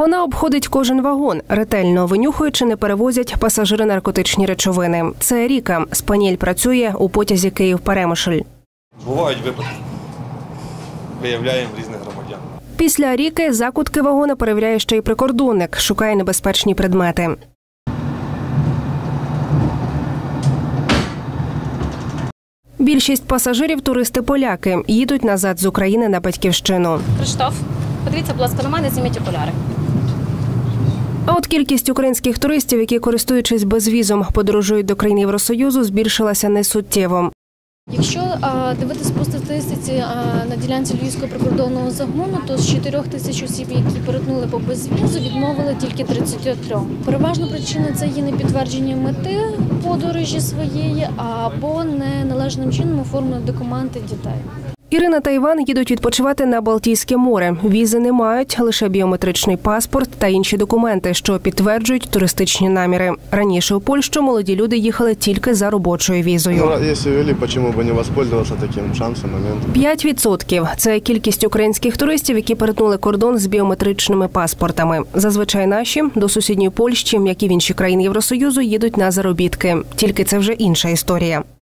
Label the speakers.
Speaker 1: Вона обходить кожен вагон, ретельно винюхуючи, не перевозять пасажири наркотичні речовини. Це Ріка. Спаніль працює у потязі Київ-Перемишль.
Speaker 2: Бувають випадки. Виявляємо різних громадян.
Speaker 1: Після Ріки закутки вагона перевіряє ще й прикордонник, шукає небезпечні предмети. Більшість пасажирів туристи поляки їдуть назад з України на батьківщину.
Speaker 3: Криштоф, подивіться, будь ласка, на мене, зніміть окуляри.
Speaker 1: А от кількість українських туристів, які користуючись безвізом, подорожують до країн Євросоюзу, збільшилася несуттєво.
Speaker 4: Якщо а, дивитися по статистиці на ділянці Львівського прикордонного загону, то з 4 тисяч осіб, які перетнули по безвізу, відмовили тільки 33. Переважна причина це є непідтвердження мети подорожі своєї або неналежним чином оформлені документи дітей.
Speaker 1: Ірина та Іван їдуть відпочивати на Балтійське море. Візи не мають, лише біометричний паспорт та інші документи, що підтверджують туристичні наміри. Раніше у Польщу молоді люди їхали тільки за робочою візою.
Speaker 5: Ну, если ввели, почему бы не воспользоваться таким шансом, моментом?
Speaker 1: 5% – це кількість українських туристів, які перетнули кордон з біометричними паспортами. Зазвичай наші до сусідньої Польщі, як і в інші країни Євросоюзу, їдуть на заробітки. Тільки це вже інша історія.